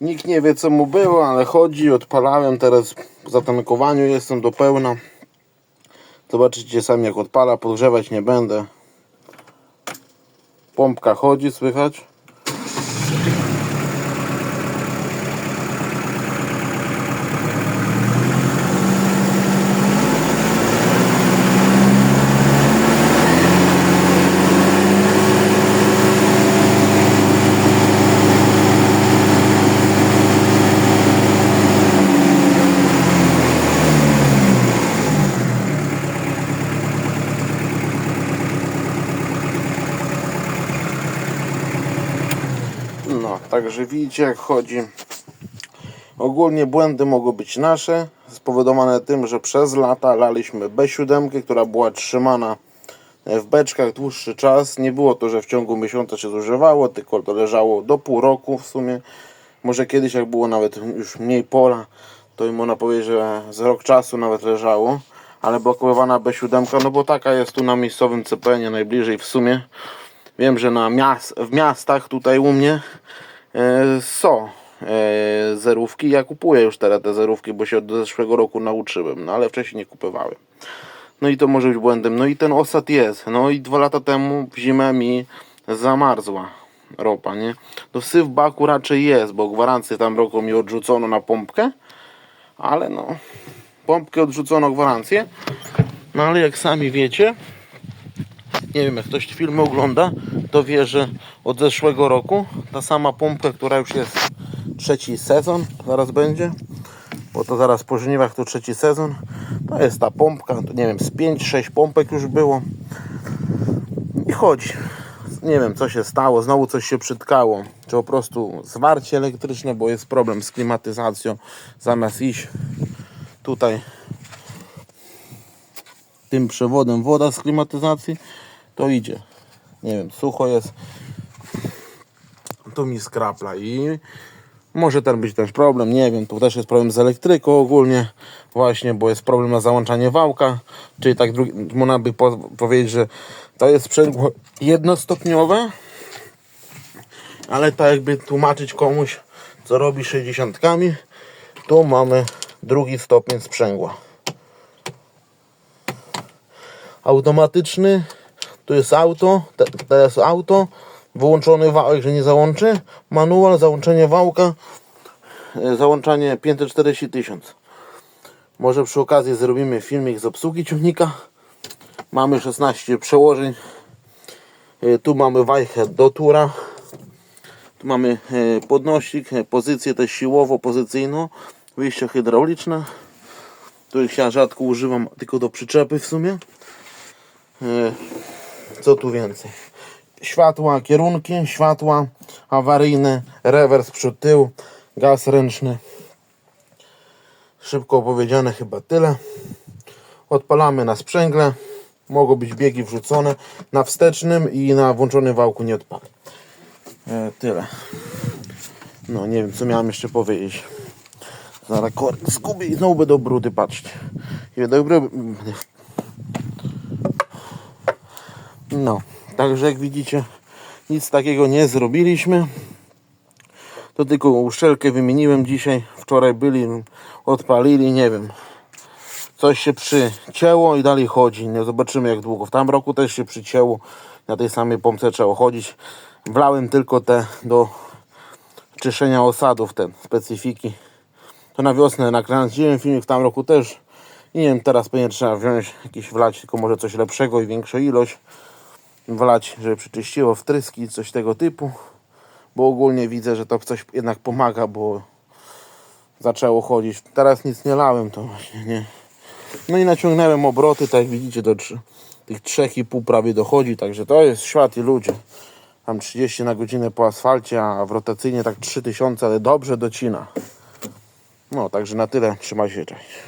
Nikt nie wie co mu było, ale chodzi, odpalałem, teraz po zatankowaniu jestem do pełna. Zobaczycie sami jak odpala, podgrzewać nie będę. Pompka chodzi, słychać. Także widzicie jak chodzi. Ogólnie błędy mogą być nasze, spowodowane tym, że przez lata laliśmy B7, która była trzymana w beczkach dłuższy czas. Nie było to, że w ciągu miesiąca się zużywało, tylko to leżało do pół roku w sumie. Może kiedyś jak było nawet już mniej pola, to i można powiedzieć, że z rok czasu nawet leżało. Ale blokowana B7, no bo taka jest tu na miejscowym CPN najbliżej w sumie. Wiem, że na miast, w miastach tutaj u mnie e, są e, zerówki. Ja kupuję już teraz te zerówki, bo się od zeszłego roku nauczyłem, no ale wcześniej nie kupowałem. No i to może być błędem. No i ten osad jest. No i dwa lata temu w zimę mi zamarzła ropa, nie? No syf baku raczej jest, bo gwarancję tam roku mi odrzucono na pompkę, ale no pompkę odrzucono gwarancję. No ale jak sami wiecie, nie wiem, jak ktoś filmy ogląda, to wie, że od zeszłego roku ta sama pompka, która już jest trzeci sezon, zaraz będzie, bo to zaraz po żniwach to trzeci sezon, to jest ta pompka, to nie wiem, z 5-6 pompek już było i chodzi. Nie wiem, co się stało, znowu coś się przytkało, czy po prostu zwarcie elektryczne, bo jest problem z klimatyzacją, zamiast iść tutaj tym przewodem woda z klimatyzacji, to idzie. Nie wiem, sucho jest. To mi skrapla i może ten być też problem, nie wiem, tu też jest problem z elektryką ogólnie, właśnie, bo jest problem na załączanie wałka, czyli tak drugi, można by po, powiedzieć, że to jest sprzęgło jednostopniowe, ale tak jakby tłumaczyć komuś, co robi 60, tu mamy drugi stopień sprzęgła automatyczny. Tu jest auto, te, to jest auto, wyłączony wałek, że nie załączy. Manual, załączenie wałka, e, załączanie 540 tysiąc. Może przy okazji zrobimy filmik z obsługi ciągnika. Mamy 16 przełożeń. E, Tu mamy wajchę do tura. Tu mamy e, podnośnik, pozycję też siłowo-pozycyjną, wyjście hydrauliczne. Których ja rzadko używam, tylko do przyczepy w sumie. Co tu więcej? Światła, kierunki, światła awaryjne, rewers przód tył, gaz ręczny. Szybko opowiedziane chyba tyle. Odpalamy na sprzęgle. Mogą być biegi wrzucone na wstecznym i na włączonym wałku nie odpali. E, tyle. No nie wiem co miałem jeszcze powiedzieć. Zaraz korek zgubię i znowu będą brudy, patrzcie. I będą no, także jak widzicie, nic takiego nie zrobiliśmy. To tylko uszczelkę wymieniłem dzisiaj. Wczoraj byli, odpalili, nie wiem. Coś się przycięło i dalej chodzi. Nie zobaczymy jak długo. W tam roku też się przycięło. Na tej samej pompce trzeba chodzić. Wlałem tylko te do czyszczenia osadów, te specyfiki. To na wiosnę nakręciłem filmik w tam roku też. I nie wiem, teraz pewnie trzeba wziąć jakiś wlać, tylko może coś lepszego i większą ilość wlać, żeby przeczyściło wtryski, coś tego typu. Bo ogólnie widzę, że to coś jednak pomaga, bo zaczęło chodzić. Teraz nic nie lałem, to właśnie nie. No i naciągnąłem obroty, tak jak widzicie, do tych 3,5 prawie dochodzi, także to jest świat i ludzie. Tam 30 na godzinę po asfalcie, a w rotacyjnie tak 3000, ale dobrze docina. No, także na tyle. Trzymaj się, cześć.